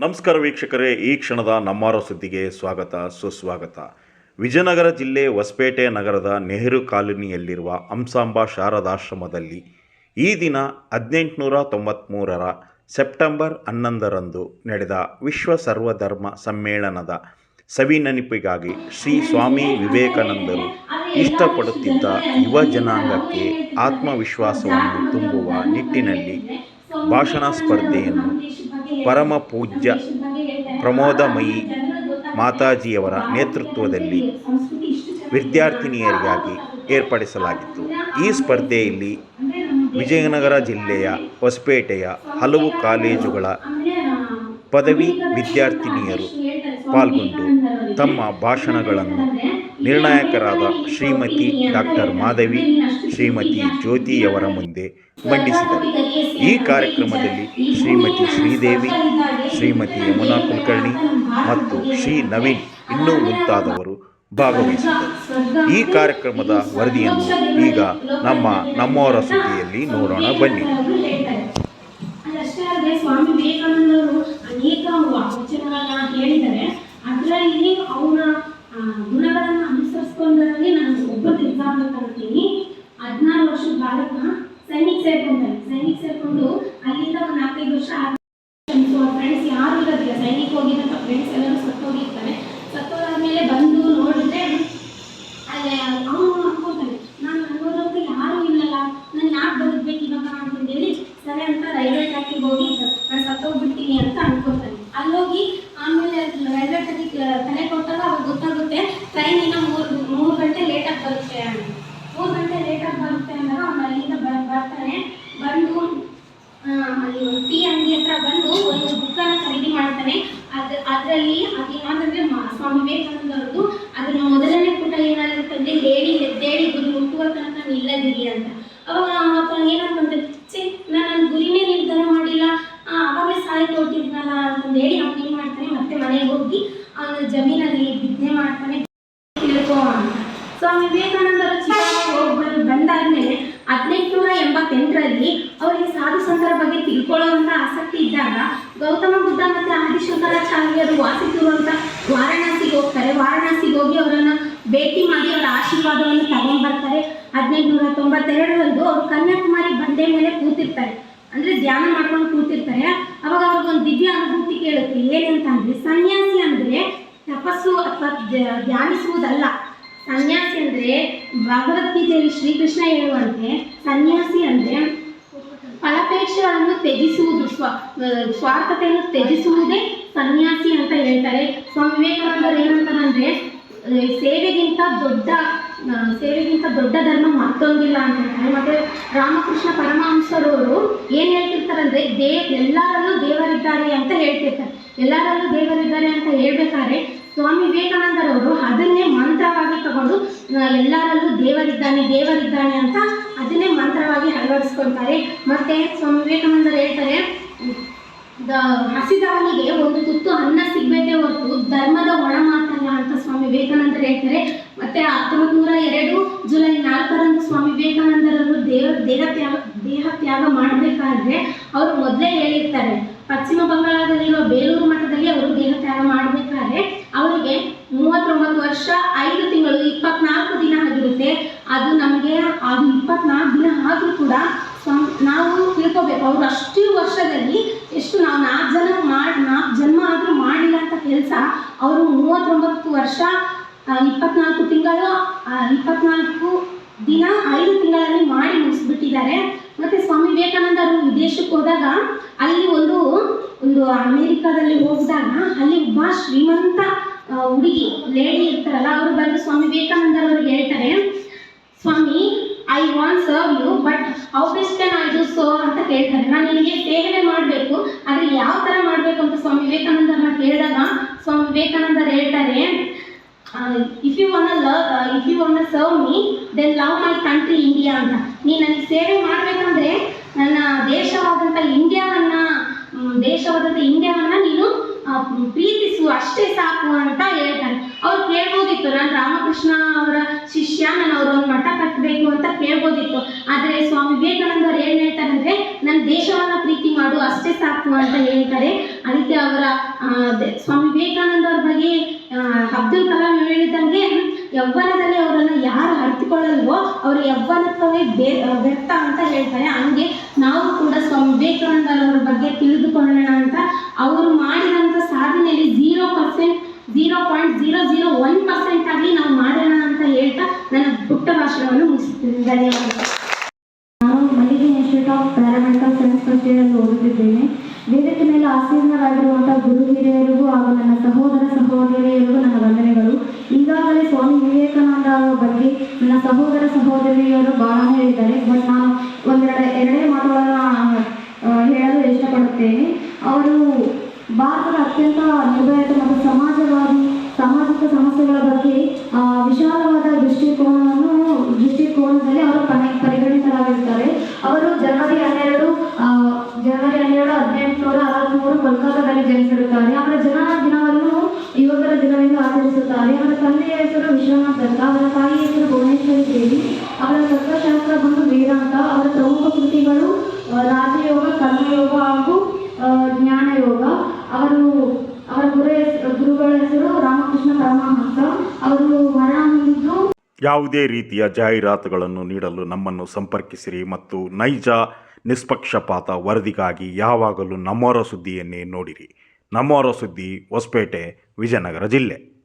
ನಮಸ್ಕಾರ ವೀಕ್ಷಕರೇ, ಈ ಕ್ಷಣದ ನಮ್ಮಾರೋ ಸುದ್ದಿಗೆ ಸ್ವಾಗತ, ಸುಸ್ವಾಗತ. ವಿಜಯನಗರ ಜಿಲ್ಲೆ ಹೊಸಪೇಟೆ ನಗರದ ನೆಹರು ಕಾಲೋನಿಯಲ್ಲಿರುವ ಹಂಸಾಂಬಾ ಶಾರದಾಶ್ರಮದಲ್ಲಿ ಈ ದಿನ ಹದಿನೆಂಟುನೂರ ತೊಂಬತ್ತ್ಮೂರರ ಸೆಪ್ಟೆಂಬರ್ ಹನ್ನೊಂದರಂದು ನಡೆದ ವಿಶ್ವ ಸರ್ವಧರ್ಮ ಸಮ್ಮೇಳನದ ಸವಿನೆನಪಿಗಾಗಿ ಶ್ರೀ ಸ್ವಾಮಿ ವಿವೇಕಾನಂದರು ಇಷ್ಟಪಡುತ್ತಿದ್ದ ಯುವ ಜನಾಂಗಕ್ಕೆ ಆತ್ಮವಿಶ್ವಾಸವನ್ನು ತುಂಬುವ ನಿಟ್ಟಿನಲ್ಲಿ ಭಾಷಣ ಸ್ಪರ್ಧೆಯನ್ನು ಪರಮ ಪೂಜ್ಯ ಪ್ರಮೋದಮಯಿ ಮಾತಾಜಿಯವರ ನೇತೃತ್ವದಲ್ಲಿ ವಿದ್ಯಾರ್ಥಿನಿಯರಿಗಾಗಿ ಏರ್ಪಡಿಸಲಾಗಿತ್ತು. ಈ ಸ್ಪರ್ಧೆಯಲ್ಲಿ ವಿಜಯನಗರ ಜಿಲ್ಲೆಯ ಹೊಸಪೇಟೆಯ ಹಲವು ಕಾಲೇಜುಗಳ ಪದವಿ ವಿದ್ಯಾರ್ಥಿನಿಯರು ಪಾಲ್ಗೊಂಡು ತಮ್ಮ ಭಾಷಣಗಳನ್ನು ನಿರ್ಣಾಯಕರಾದ ಶ್ರೀಮತಿ ಡಾಕ್ಟರ್ ಮಾಧವಿ, ಶ್ರೀಮತಿ ಜ್ಯೋತಿಯವರ ಮುಂದೆ ಮಂಡಿಸಿದರು. ಈ ಕಾರ್ಯಕ್ರಮದಲ್ಲಿ ಶ್ರೀಮತಿ ಶ್ರೀದೇವಿ, ಶ್ರೀಮತಿ ಯಮುನಾ ಕುಲಕರ್ಣಿ ಮತ್ತು ಶ್ರೀ ನವೀನ್ ಇನ್ನೂ ಮುಂತಾದವರು ಭಾಗವಹಿಸಿದರು ಈ ಕಾರ್ಯಕ್ರಮದ ವರದಿಯನ್ನು ಈಗ ನಮ್ಮ ನಮ್ಮವರ ಸುದ್ದಿಯಲ್ಲಿ ನೋಡೋಣ, ಬನ್ನಿ. ಅನೇಕ ವಚನಗಳನ್ನ ಹೇಳಿದ್ದಾರೆ. ಅದರಲ್ಲಿ ಅವರ ಫ್ರೆಂಡ್ಸ್ ಸತ್ತೋಗಿರ್ತಾನೆ ಸತ್ತೋದಾದ್ಮೇಲೆ ಬಂದು ನೋಡಿದ್ರೆ ಅಲ್ಲಿ ಅವನು ಅನ್ಕೋತಾನೆ ನಾನು ಅನ್ನೋದಂತ ಯಾರೂ ಇಲ್ಲಲ್ಲ, ನಾನು ಯಾಕೆ ಬದುಕ್ಬೇಕು ಇವಾಗ ಅಂತಂದೇಳಿ ಸರಿ ಅಂತ ರೈಲ್ವೆ ಟ್ರ್ಯಾಕಿಗೆ ಹೋಗಿ, ನಾನು ಸತ್ತೋಗ್ಬಿಡ್ತೀನಿ ಅಂತ ಅನ್ಕೋತಾನೆ ಅಲ್ಲೋಗಿ ಆಮೇಲೆ ರೈಲ್ವೆ ಟ್ರ್ಯಾಕಿಗೆ ತಲೆ ಕೊಟ್ಟಾಗ ಅವಾಗ ಗೊತ್ತಾಗುತ್ತೆ ಟ್ರೈನ್ ಇನ್ನ ಮೂರು ಮೂರು ಗಂಟೆ ಲೇಟಾಗಿ ಬರುತ್ತೆ ಮೂರು ಗಂಟೆ ಲೇಟಾಗಿ ಬರುತ್ತೆ ಅಂದಾಗ ಅವ್ನು ಅಲ್ಲಿಂದ ಬರ್ತಾನೆ ಬಂದು ಅಲ್ಲಿ ಟೀ ಅಂಗಡಿ ಹತ್ರ ಬಂದು ಒಂದು ಬುಕ್ಕನ್ನು ಖರೀದಿ ಮಾಡ್ತಾನೆ ಅದ್, ಅದರಲ್ಲಿ ಅದು ಸ್ವಾಮಿ ವಿವೇಕಾನಂದರದ್ದು ಅದನ್ನ ಮೊದಲನೇ ಪುಟ ಏನಾಗಿರುತ್ತಂದ್ರೆ ಹೇಳಿ ಎದ್ದೇಳಿ ಗುರಿ ಮುಟ್ಟುವ ತನಕ ನಿಲ್ಲದಿರಿ ಅಂತ. ಅವಾಗ ಏನಂತಂದ್ರೆ ಛೇ, ನಾನು ಗುರಿನೇ ನಿರ್ಧಾರ ಮಾಡಿಲ್ಲ ಅವಾಗಲೇ ಸಾಯಿ ಕೊಟ್ಟಿದ್ನಲ್ಲ ಅಂತಂದು ಹೇಳಿ ಅವ್ನು ಏನು ಮಾಡ್ತಾನೆ, ಮತ್ತೆ ಮನೆಗೆ ಹೋಗಿ ಅವನ ಜಮೀನಲ್ಲಿ ಬಿತ್ತನೆ ಮಾಡ್ತಾನೆ ತಿಳ್ಕೋ ಅಂತ. ಸ್ವಾಮಿ ವಿವೇಕಾನಂದರ ಚಿಕಾಗೋ ಬಂದಾದ್ಮೇಲೆ ಬಂದಾದ್ಮೇಲೆ ಹದಿನೆಂಟುನೂರ ಎಂಬತ್ತೆಂಟರಲ್ಲಿ ಅವರಿಗೆ ಸಾಧು ಸಂತರ ಬಗ್ಗೆ ತಿಳ್ಕೊಳ್ಳುವಂತ ಆಸಕ್ತಿ ಇದ್ದಾಗ ಗೌತಮ ಬುದ್ಧ ಮತ್ತೆ ಆದಿಶಂಕರಾಚಾರ್ಯರು ವಾಸಿಸಿರುವಂತ ವಾರಣಾಸಿಗೆ ಹೋಗ್ತಾರೆ. ವಾರಣಾಸಿಗೆ ಹೋಗಿ ಅವರನ್ನ ಭೇಟಿ ಮಾಡಿ ಅವರ ಆಶೀರ್ವಾದವನ್ನು ತಗೊಂಡ್ ಬರ್ತಾರೆ. ಹದಿನೆಂಟುನೂರ ತೊಂಬತ್ತೆರಡರಂದು ಅವರು ಕನ್ಯಾಕುಮಾರಿ ಬಂಡೆ ಮೇಲೆ ಕೂತಿರ್ತಾರೆ. ಅಂದ್ರೆ ಧ್ಯಾನ ಮಾಡ್ಕೊಂಡು ಕೂತಿರ್ತಾರೆ. ಅವಾಗ ಅವ್ರಿಗೊಂದು ದಿವ್ಯ ಅನುಭೂತಿ ಕೇಳುತ್ತೆ. ಏನಂತ ಅಂದ್ರೆ ಸನ್ಯಾಸಿ ಅಂದ್ರೆ ತಪಸ್ಸು ಅಥವಾ ಧ್ಯಾನಿಸುವುದಲ್ಲ. ಸನ್ಯಾಸಿ ಅಂದ್ರೆ ಭಗವದ್ಗೀತೆಯಲ್ಲಿ ಶ್ರೀಕೃಷ್ಣ ಹೇಳುವಂತೆ ಸನ್ಯಾಸಿ ಅಂದ್ರೆ ಫಲಾಪೇಕ್ಷೆಗಳನ್ನು ತ್ಯಜಿಸುವುದು, ಸ್ವ ಸ್ವಾರ್ಥತೆಯನ್ನು ತ್ಯಜಿಸುವುದೇ ಸನ್ಯಾಸಿ ಅಂತ ಹೇಳ್ತಾರೆ. ಸ್ವಾಮಿ ವಿವೇಕಾನಂದರು ಏನಂತಾರಂದ್ರೆ ಸೇವೆಗಿಂತ ದೊಡ್ಡ ಸೇವೆಗಿಂತ ದೊಡ್ಡ ಧರ್ಮ ಮತ್ತೊಂದಿಲ್ಲ ಅಂತ ಹೇಳ್ತಾರೆ. ಮತ್ತೆ ರಾಮಕೃಷ್ಣ ಪರಮಹಂಸರವರು ಏನ್ ಹೇಳ್ತಿರ್ತಾರಂದ್ರೆ, ದೇ, ಎಲ್ಲರಲ್ಲೂ ದೇವರಿದ್ದಾರೆ ಅಂತ ಹೇಳ್ತಿರ್ತಾರೆ. ಎಲ್ಲರಲ್ಲೂ ದೇವರಿದ್ದಾರೆ ಅಂತ ಹೇಳ್ಬೇಕಾದ್ರೆ, ಸ್ವಾಮಿ ವಿವೇಕಾನಂದರವರು ಅದನ್ನೇ ಮಂತ್ರವಾಗಿ ತಗೊಂಡು ಎಲ್ಲರಲ್ಲೂ ದೇವರಿದ್ದಾನೆ ದೇವರಿದ್ದಾನೆ ಅಂತ ಅದನ್ನೇ ಮಂತ್ರವಾಗಿ ಅಳವಡಿಸ್ಕೊಳ್ತಾರೆ ಮತ್ತೆ ಸ್ವಾಮಿ ವಿವೇಕಾನಂದರು ಹೇಳ್ತಾರೆ, ದ ಹಸಿದವನಿಗೆ ಒಂದು ತುತ್ತು ಅನ್ನ ಸಿಗ್ಬೇಕೇ ಹೊರತು ಧರ್ಮದ ಒಣ ಮಾತಲ್ಲ ಅಂತ ಸ್ವಾಮಿ ವಿವೇಕಾನಂದರು ಹೇಳ್ತಾರೆ. ಮತ್ತೆ ಹತ್ತೊಂಬತ್ತು ನೂರ ಎರಡು ಜುಲೈ ನಾಲ್ಕರಂದು ಸ್ವಾಮಿ ವಿವೇಕಾನಂದರವರು ದೇವ ದೇಹ ತ್ಯಾಗ ದೇಹ ತ್ಯಾಗ ಮಾಡಬೇಕಾದ್ರೆ ಅವರು ಮೊದಲೇ ಹೇಳಿರ್ತಾರೆ. ಪಶ್ಚಿಮ ಬಂಗಾಳದಲ್ಲಿರುವ ಬೇಲೂರು ಮಠದಲ್ಲಿ ಅವರು ದೇಹ ತ್ಯಾಗ ಮಾಡಬೇಕಾದ್ರೆ ಅವರಿಗೆ ಮೂವತ್ತೊಂಬತ್ತು ವರ್ಷ ಐದು ತಿಂಗಳು ಇಪ್ಪತ್ನಾಲ್ಕು ದಿನ ಆಗಿರುತ್ತೆ ಅದು ನಮಗೆ ಅದು ಇಪ್ಪತ್ನಾಲ್ಕು ದಿನ ಆದರೂ ಕೂಡ ಸಂ ನಾವು ತಿಳ್ಕೊಬೇಕು. ಅವ್ರು ಅಷ್ಟು ವರ್ಷದಲ್ಲಿ ಎಷ್ಟು ನಾವು ನಾಲ್ಕು ಜನ ಮಾಡಿ ನಾಲ್ಕು ಜನ್ಮ ಆದರೂ ಮಾಡಿಲ್ಲ ಅಂತ ಕೆಲಸ, ಅವರು ಮೂವತ್ತೊಂಬತ್ತು ವರ್ಷ ಇಪ್ಪತ್ನಾಲ್ಕು ತಿಂಗಳು ಇಪ್ಪತ್ನಾಲ್ಕು ದಿನ ಐದು ತಿಂಗಳಲ್ಲಿ ಮಾಡಿ ಮುಗಿಸ್ಬಿಟ್ಟಿದ್ದಾರೆ. ಮತ್ತೆ ಸ್ವಾಮಿ ವಿವೇಕಾನಂದ ಅವರು ವಿದೇಶಕ್ಕೆ ಹೋದಾಗ ಅಲ್ಲಿ ಒಂದು ಒಂದು ಅಮೇರಿಕಾದಲ್ಲಿ ಹೋಗಿದಾಗ ಅಲ್ಲಿ ಒಬ್ಬ ಶ್ರೀಮಂತ ಹುಡುಗಿ ಲೇಡಿ ಇರ್ತಾರಲ್ಲ, ಅವರು ಬಂದು ಸ್ವಾಮಿ ವಿವೇಕಾನಂದರವ್ರಿಗೆ ಹೇಳ್ತಾರೆ Swami I want serve you but how best can I do so ಅಂತ ಕೇಳ್ತಾರೆ. ನಾನು ನಿನಗೆ ಸೇವೆ ಮಾಡಬೇಕು, ಆದರೆ ಯಾವ ಥರ ಮಾಡಬೇಕು ಅಂತ ಸ್ವಾಮಿ ವಿವೇಕಾನಂದರನ್ನ ಕೇಳಿದಾಗ, ಸ್ವಾಮಿ ವಿವೇಕಾನಂದರು ಹೇಳ್ತಾರೆ if you want love if you want serve me then love my country India ಅಂತ. ನೀನು ನನಗೆ ಸೇವೆ ಮಾಡಬೇಕಂದ್ರೆ ನನ್ನ ದೇಶವಾದಂಥ ಇಂಡಿಯಾವನ್ನು ದೇಶವಾದಂಥ ಇಂಡಿಯಾವನ್ನು ನೀನು ಪ್ರೀತಿಸು, ಅಷ್ಟೇ ಸಾಕು ಅಂತ ಹೇಳ್ತಾರೆ ಅವ್ರು ಕೇಳ್ಬೋದಿತ್ತು, ನಾನು ರಾಮಕೃಷ್ಣ ಅವರ ಶಿಷ್ಯ, ನಾನು ಅವ್ರ ಒಂದು ಮಠ ಕಟ್ಟಬೇಕು ಅಂತ ಕೇಳ್ಬೋದಿತ್ತು. ಆದರೆ ಸ್ವಾಮಿ ವಿವೇಕಾನಂದ ಅವ್ರು ಏನ್ ಹೇಳ್ತಾರೆ ಅಂದ್ರೆ ನನ್ನ ದೇಶವನ್ನ ಪ್ರೀತಿ ಮಾಡು, ಅಷ್ಟೇ ಸಾಕು ಅಂತ ಹೇಳ್ತಾರೆ. ಅದಕ್ಕೆ ಅವರ ಸ್ವಾಮಿ ವಿವೇಕಾನಂದ ಅವ್ರ ಬಗ್ಗೆ ಅಬ್ದುಲ್ ಕಲಾಂ ಹೇಳಿದಂಗೆ ಯೌವನ ಯಾರು ಅವ್ರ ಯೌವನತ್ವವೇ ಬೇ ವ್ಯರ್ಥ ಅಂತ ಹೇಳ್ತಾರೆ. ಹಂಗೆ ನಾವು ಕೂಡ ಸ್ವಾಮಿ ವಿವೇಕಾನಂದರವ್ರ ಬಗ್ಗೆ ತಿಳಿದುಕೊಳ್ಳೋಣ ಅಂತ. ಅವರು ಮಾಡಿದಂಥ ಸಾಧನೆಯಲ್ಲಿ zero percent zero point zero zero one percent ಆಗಲಿ ನಾವು ಮಾಡೋಣ ಅಂತ ಹೇಳ್ತಾ ನನ್ನ ಪುಟ್ಟ ಭಾಷಣವನ್ನು ಮುಗಿಸುತ್ತೇನೆ ಧನ್ಯವಾದ ಹೇಳಲು ಇಷ್ಟಪಡುತ್ತೇನೆ. ಅವರು ಭಾರತದ ಅತ್ಯಂತ ನಿರ್ಭಯತೆ ಮತ್ತು ಸಮಾಜವಾದಿ, ಸಾಮಾಜಿಕ ಸಮಸ್ಯೆಗಳ ಬಗ್ಗೆ ವಿಶಾಲವಾದ ದೃಷ್ಟಿಕೋನವನ್ನು, ದೃಷ್ಟಿಕೋನದಲ್ಲಿ ಅವರು ಪರಿಗಣಿಸಲಾಗಿರುತ್ತಾರೆ. ಅವರು ಜನವರಿ ಹನ್ನೆರಡು ಜನವರಿ ಹನ್ನೆರಡು ಹದಿನೆಂಟು ಹದಿನೆಂಟುನೂರ ಅರವತ್ತ್ಮೂರು ಕೋಲ್ಕತ್ತಾದಲ್ಲಿ ಜನಿಸಿರುತ್ತಾರೆ. ಅವರ ಜನನ ದಿನವನ್ನು ಯುವಕರ ದಿನವೆಂದು ಆಚರಿಸುತ್ತಾರೆ. ಅವರ ತಂದೆಯ ಹೆಸರು ವಿಶ್ವನಾಥ್ ದತ್ತ ಅವರ ತಾಯಿ ಹೆಸರು ಭುವನೇಶ್ವರಿ ದೇವಿ. ಅವರ ತತ್ವಶಾಸ್ತ್ರ ಬಂದು ವೇದಾಂತ. ರಾಜಯೋಗ, ಕರ್ಮಯೋಗ ಹಾಗೂ ಜ್ಞಾನಯೋಗ. ಅವರು, ಅವರ ಗುರು ಗುರುಗಳ ಹೆಸರು ರಾಮಕೃಷ್ಣ ಪರಮಹಂಸ. ಅವರು ಮರಣ ಹೊಂದಿದ್ದು ಯಾವುದೇ ರೀತಿಯ ಜಾಹೀರಾತುಗಳನ್ನು ನೀಡಲು ನಮ್ಮನ್ನು ಸಂಪರ್ಕಿಸಿರಿ ಮತ್ತು ನೈಜ, ನಿಷ್ಪಕ್ಷಪಾತ ವರದಿಗಾಗಿ ಯಾವಾಗಲೂ ನಮ್ಮೋರ ಸುದ್ದಿಯನ್ನೇ ನೋಡಿರಿ. ನಮ್ಮೋರ ಸುದ್ದಿ ಹೊಸಪೇಟೆ, ವಿಜಯನಗರ ಜಿಲ್ಲೆ.